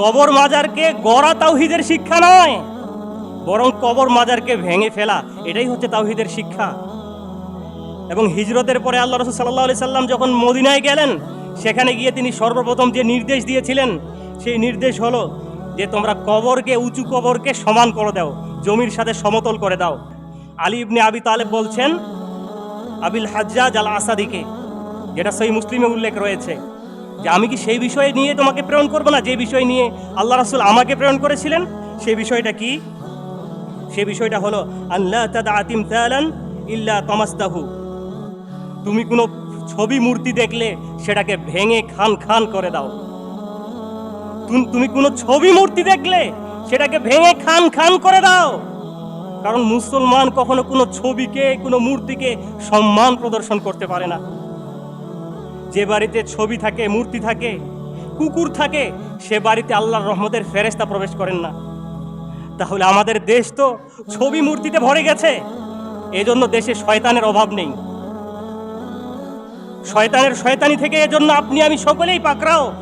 কবর মাজারকে গড়া তাওহিদের শিক্ষা নয়, বরং কবর মাজারকে ভেঙে ফেলা, এটাই হচ্ছে তাওহিদের শিক্ষা। এবং হিজরতের পরে আল্লাহ রসুল সাল্লাহ আলি সাল্লাম যখন মদিনায় গেলেন, সেখানে গিয়ে তিনি সর্বপ্রথম যে নির্দেশ দিয়েছিলেন, সেই নির্দেশ হলো যে তোমরা কবরকে, উঁচু কবরকে সমান করে দাও, জমির সাথে সমতল করে দাও। আলী ইবনে আবি তালেব বলছেন, আবিল হাজ্জাজ আল আসাদিকে যেটা সেই মুসলিমে উল্লেখ রয়েছে। যে আমি কি সেই বিষয়ে নিয়ে তোমাকে প্রেরণ করব না? যে বিষয় নিয়ে আল্লাহ রাসুল আমাকে প্রেরণ করেছিলেন সেই বিষয়টা কি? সে বিষয়টা হলো আল্লাহ আতিম তালান ইল্লা তমাস্তাহু। তুমি কোনো ছবি মূর্তি দেখলে সেটাকে ভেঙে খান খান করে দাও। তুমি কোনো ছবি মূর্তি দেখলে সেটাকে ভেঙে খান খান করে দাও। কারণ মুসলমান কখনো কোনো ছবিকে, কোনো মূর্তিকে সম্মান প্রদর্শন করতে পারে না। যে বাড়িতে ছবি থাকে, মূর্তি থাকে, কুকুর থাকে, সে বাড়িতে আল্লাহর রহমতের ফেরেস্তা প্রবেশ করেন না। তাহলে আমাদের দেশ তো ছবি মূর্তিতে ভরে গেছে। এজন্য দেশে শয়তানের অভাব নেই। শয়তানের শয়তানি থেকে এজন্য আপনি, আমি সকলেই পাকড়াও।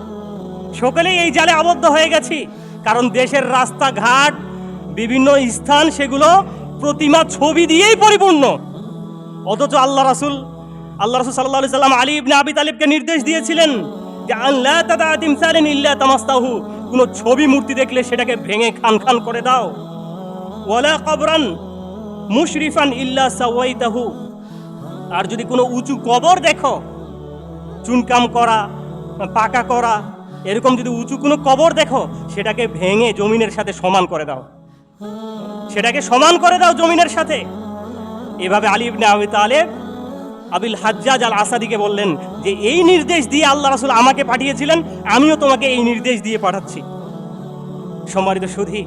সকলেই এই জালে আবদ্ধ হয়ে গেছি। কারণ দেশের রাস্তাঘাট, বিভিন্ন স্থান, সেগুলো প্রতিমা, ছবি দিয়েই পরিপূর্ণ। অথচ আল্লাহ রাসুল আল্লাহ রাসুল সাল্লাহ সাল্লাম আলী ইবনে আবি তালিবকে নির্দেশ দিয়েছিলেন যে আল্লাহ তাদা তিমসারিন ইল্লা তামাস্তাহু কোনো ছবি মূর্তি দেখলে সেটাকে ভেঙে খান খান করে দাও। ওয়ালা কবরান মুশরিফান ইল্লা সাওয়াইতাহু। আর যদি কোনো উঁচু কবর দেখো, চুনকাম করা, পাকা করা, এরকম যদি উঁচু কোনো কবর দেখো, সেটাকে ভেঙে জমিনের সাথে সমান করে দাও। সেটাকে সমান করে দাও জমিনের সাথে। এভাবে আলী ইবনে আবি তালেব আবিল হাজ্জাজ আল আসাদিকে বললেন যে, এই নির্দেশ দিয়ে আল্লাহ রাসুল আমাকে পাঠিয়েছিলেন, আমিও তোমাকে এই নির্দেশ দিয়ে পাঠাচ্ছি। সম্মানিত সুধি,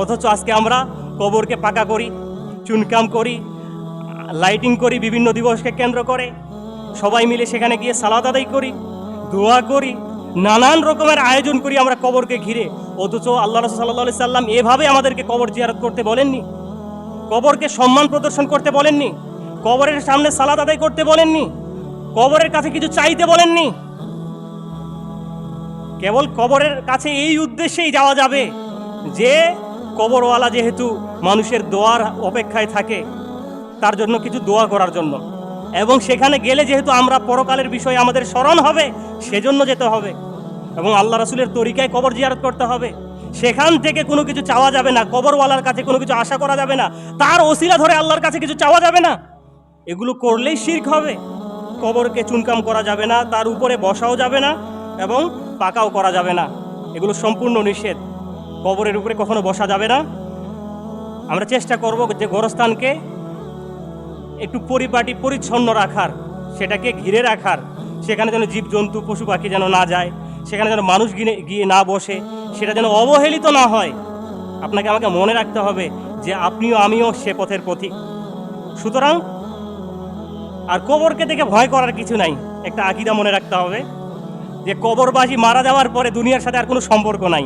অথচ আজকে আমরা কবরকে পাকা করি, চুনকাম করি, লাইটিং করি, বিভিন্ন দিবসকে কেন্দ্র করে, সবাই মিলে সেখানে গিয়ে সালাদ আদায় করি, দোয়া করি, নানান রকমের আয়োজন করি আমরা কবরকে ঘিরে। অথচ আল্লাহ রসুল সাল্লাহ সাল্লাম এভাবে আমাদেরকে কবর জিয়ারত করতে বলেননি, কবরকে সম্মান প্রদর্শন করতে বলেননি। কবরের সামনে সালাদ আদায় করতে বলেননি? কবরের কাছে কিছু চাইতে বলেননি? কেবল কবরের কাছে এই উদ্দেশ্যেই যাওয়া যাবে যে, কবরওয়ালা যেহেতু মানুষের দোয়ার অপেক্ষায় থাকে, তার জন্য কিছু দোয়া করার জন্য। এবং সেখানে গেলে যেহেতু আমরা পরকালের বিষয়ে আমাদের স্মরণ হবে, সেজন্য যেতে হবে। এবং আল্লাহ রাসুলের তরিকায় কবর জিয়ারত করতে হবে। সেখান থেকে কোনো কিছু চাওয়া যাবে না, কবরওয়ালার কাছে কোনো কিছু আশা করা যাবে না। তার ওসিলা ধরে আল্লাহর কাছে কিছু চাওয়া যাবে না। এগুলো করলেই শির্ক হবে। কবরকে চুনকাম করা যাবে না, তার উপরে বসাও যাবে না এবং পাকাও করা যাবে না। এগুলো সম্পূর্ণ নিষেধ। কবরের উপরে কখনো বসা যাবে না। আমরা চেষ্টা করব যে গোরস্থানকে একটু পরিপাটি, পরিচ্ছন্ন রাখার, সেটাকে ঘিরে রাখার। সেখানে যেন জীবজন্তু, পশু পাখি যেন না যায়, সেখানে যেন মানুষ গিয়ে গিয়ে না বসে, সেটা যেন অবহেলিত না হয়। আপনাকে আমাকে মনে রাখতে হবে যে আপনিও আমিও সে পথের পথিক। সুতরাং আর কবরকে দেখে ভয় করার কিছু নাই। একটা আকিদা মনে রাখতে হবে যে কবরবাসী মারা যাওয়ার পরে দুনিয়ার সাথে আর কোনো সম্পর্ক নাই।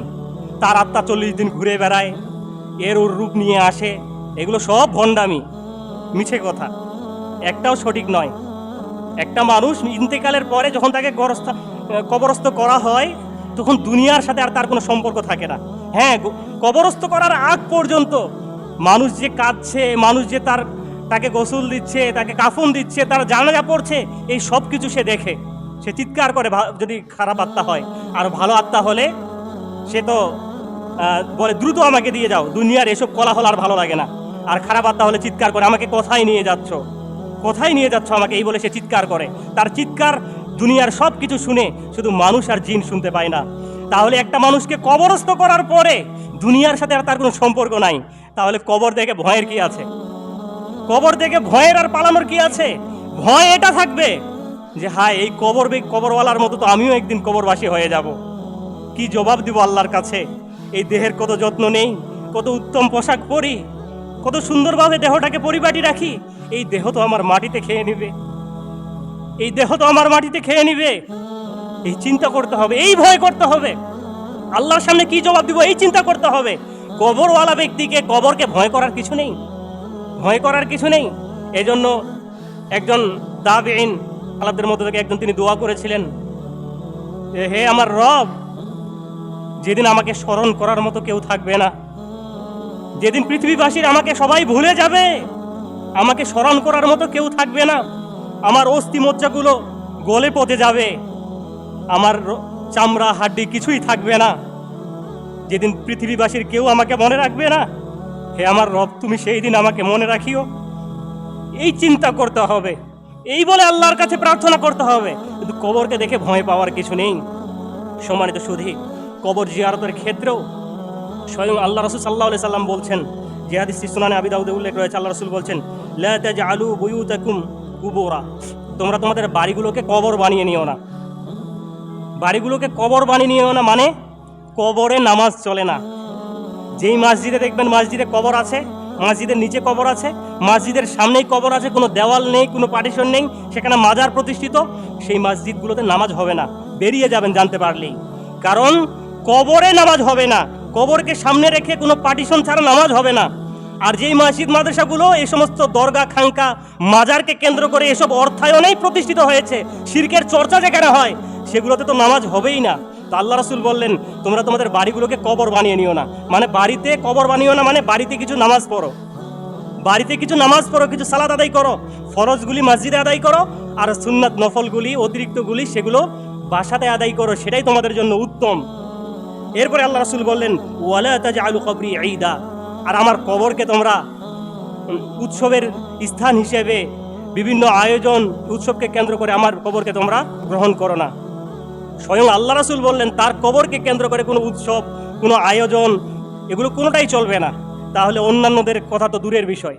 তার আত্মা চল্লিশ দিন ঘুরে বেড়ায়, এর ওর রূপ নিয়ে আসে, এগুলো সব ভণ্ডামি, মিছে কথা। একটাও সঠিক নয়। একটা মানুষ ইন্তেকালের পরে যখন তাকে গরস্থ, কবরস্থ করা হয়, তখন দুনিয়ার সাথে আর তার কোনো সম্পর্ক থাকে না। হ্যাঁ কবরস্থ করার আগ পর্যন্ত মানুষ যে কাঁদছে, মানুষ যে তার তাকে গোসল দিচ্ছে, তাকে কাফন দিচ্ছে, তার জানাজা পড়ছে, এই সব কিছু সে দেখে। সে চিৎকার করে যদি খারাপ আত্মা হয়। আর ভালো আত্মা হলে সে তো বলে, দ্রুত আমাকে দিয়ে যাও, দুনিয়ার এসব কোলাহল আর ভালো লাগে না। আর খারাপ আত্মা হলে চিৎকার করে, আমাকে কোথায় নিয়ে যাচ্ছ? কোথায় নিয়ে যাচ্ছ আমাকে? এই বলে সে চিৎকার করে। তার চিৎকার দুনিয়ার সব কিছু শুনে শুধু মানুষ আর জিন শুনতে পায় না। তাহলে একটা মানুষকে কবরস্থ করার পরে দুনিয়ার সাথে আর তার কোনো সম্পর্ক নাই। তাহলে কবর দেখে ভয়ের কি আছে? কবর দেখে ভয়ের আর পালানোর কি আছে? ভয় এটা থাকবে যে, হায়, এই কবর কবরওয়ালার মতো তো আমিও একদিন কবরবাসী হয়ে যাব। কি জবাব দিব আল্লাহর কাছে? এই দেহের কত যত্ন নেই, কত উত্তম পোশাক পরি, কত সুন্দরভাবে দেহটাকে পরিপাটি রাখি, এই দেহ তো আমার মাটিতে খেয়ে নিবে। এই দেহ তো আমার মাটিতে খেয়ে নিবে। এই চিন্তা করতে হবে, এই ভয় করতে হবে। আল্লাহর সামনে কি জবাব দিব, এই চিন্তা করতে হবে। কবরওয়ালা ব্যক্তিকে কবরকে ভয় করার কিছু নেই। ভয় করার কিছু নেই। এজন্য একজন দাবিন আলাদের মধ্যে থেকে একজন তিনি দোয়া করেছিলেন হে আমার রব, যেদিন আমাকে স্মরণ করার মতো কেউ থাকবে না, যেদিন পৃথিবীবাসীর আমাকে সবাই ভুলে যাবে, আমাকে স্মরণ করার মতো কেউ থাকবে না, আমার অস্থি মজ্জাগুলো গলে পচে যাবে, আমার চামড়া, হাড্ডি কিছুই থাকবে না, যেদিন পৃথিবীবাসীর কেউ আমাকে মনে রাখবে না হে আমার রব, তুমি সেই দিন আমাকে মনে রাখিও। এই চিন্তা করতে হবে। এই বলে আল্লাহর কাছে প্রার্থনা করতে হবে। কিন্তু কবরকে দেখে ভয় পাওয়ার কিছু নেই। সম্মানিত সুধী, কবর জিয়ারতের ক্ষেত্রেও স্বয়ং আল্লাহ রসুল সাল্লাহ সাল্লাম বলছেন, যে হাদিস সুনানে আবি উল্লেখ রয়েছে, আল্লাহ রসুল বলছেন, লা তাজআলু বুয়ুতাকুম কুবুরা। তোমরা তোমাদের বাড়িগুলোকে কবর বানিয়ে নিও না। বাড়িগুলোকে কবর বানিয়ে নিও না মানে কবরে নামাজ চলে না। যেই মসজিদে দেখবেন মসজিদে কবর আছে, মসজিদের নিচে কবর আছে, মসজিদের সামনেই কবর আছে, কোনো দেওয়াল নেই, কোনো পার্টিশন নেই, সেখানে মাজার প্রতিষ্ঠিত, সেই মসজিদগুলোতে নামাজ হবে না। বেরিয়ে যাবেন জানতে পারলেই। কারণ কবরে নামাজ হবে না। কবরকে সামনে রেখে কোনো পার্টিশন ছাড়া নামাজ হবে না। আর যেই মসজিদ মাদ্রাসাগুলো এই সমস্ত দরগা খাঙ্কা মাজারকে কেন্দ্র করে এসব অর্থায়নেই প্রতিষ্ঠিত হয়েছে, শিরকের চর্চা যেখানে হয়, সেগুলোতে তো নামাজ হবেই না। তো আল্লাহ রসুল বললেন, তোমরা তোমাদের বাড়িগুলোকে কবর বানিয়ে নিও না। মানে বাড়িতে কবর বানিও না মানে বাড়িতে কিছু নামাজ পড়ো। বাড়িতে কিছু নামাজ পড়ো, কিছু সালাদ আদায় করো। ফরজগুলি মসজিদে আদায় করো আর সুন্নাত নফলগুলি অতিরিক্তগুলি সেগুলো বাসাতে আদায় করো, সেটাই তোমাদের জন্য উত্তম। এরপরে আল্লাহ রাসুল বললেন, ওয়ালা আলু কবরি ঈদা। আর আমার কবরকে তোমরা উৎসবের স্থান হিসেবে বিভিন্ন আয়োজন, উৎসবকে কেন্দ্র করে আমার কবরকে তোমরা গ্রহণ করো না। স্বয়ং আল্লাহ রাসুল বললেন, তার কবরকে কেন্দ্র করে কোনো উৎসব, কোনো আয়োজন, এগুলো কোনোটাই চলবে না। তাহলে অন্যান্যদের কথা তো দূরের বিষয়।